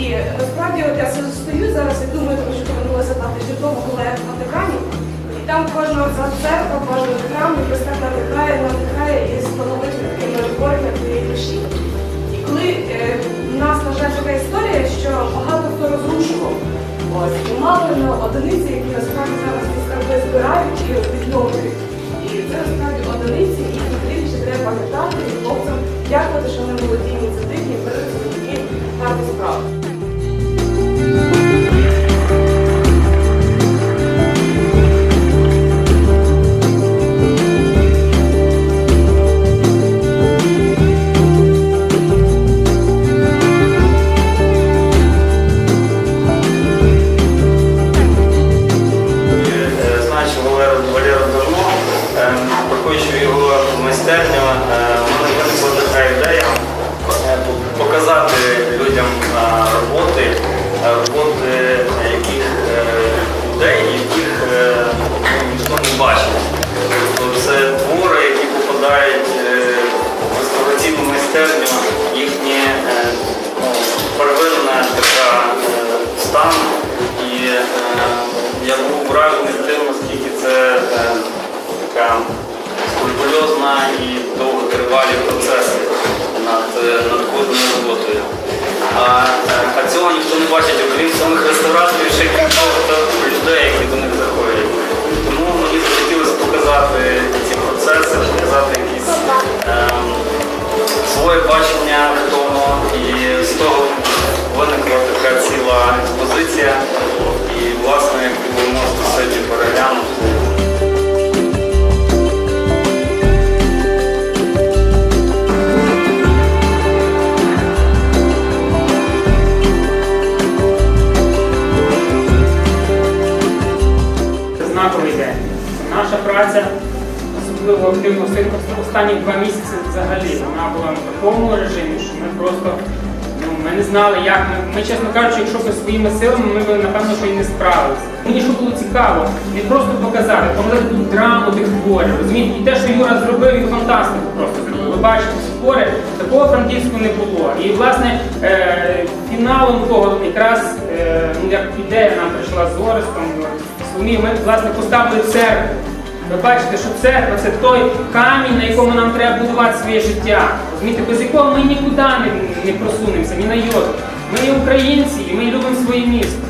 І насправді от я стою зараз і думаю, тому що повернулася тижні тому, коли я на екрані. І там кожна церква, кожен храм якось так надихає, надихає і становить такими розборами твоєї душі. І коли е, в нас, на жаль, така історія, що багато хто розрушував. Ось, і мало на одиниці, які насправді зараз скарби збирають і відновлюють. І це насправді одиниці, і їх більше треба пам'ятати і дякувати, що вони молоді ініціативні, за такі гарні справи. Е, Знаю, що Валера Валера давно, е, проходячи його майстерню, е, в мене виникла така ідея е, по- показати людям е, роботи, е, роботи яких е, людей, яких ну, ніхто не бачив. Тобто це твори, які попадають в реставраційну майстерню, їхнє ну, первинна така стан. І я був вражений тим, наскільки це така скрупульозна і довготривалі процеси над, роботою. А, е, а цього ніхто не бачить, окрім самих реставраторів, ще й багато людей, які до них заходять. Тому мені захотілося показати ці процеси, показати якісь ем, своє бачення в тому, і з того виникла така ціла експозиція. І, власне, яку ви можете собі знаковий день. Наша праця, особливо активно останні два місяці взагалі, вона була в такому режимі, що ми просто ну, ми не знали, як ми. Ми, чесно кажучи, якщо б своїми силами, ми б напевно що і не справилися. Мені що було цікаво, не просто показати, показати ту драму тих творів. Розумієте, і те, що Юра зробив, і фантастику просто зробив. Ви бачите, ці такого франківську не було. І власне е, фіналом того якраз е, ну, як ідея нам прийшла з Орестом, Соломії, ми власне поставили церкву. Ви бачите, що церква це той камінь, на якому нам треба будувати своє життя. Розумієте, без якого ми нікуди не, не просунемося, ні на йод. Ми є українці і ми любимо своє місто.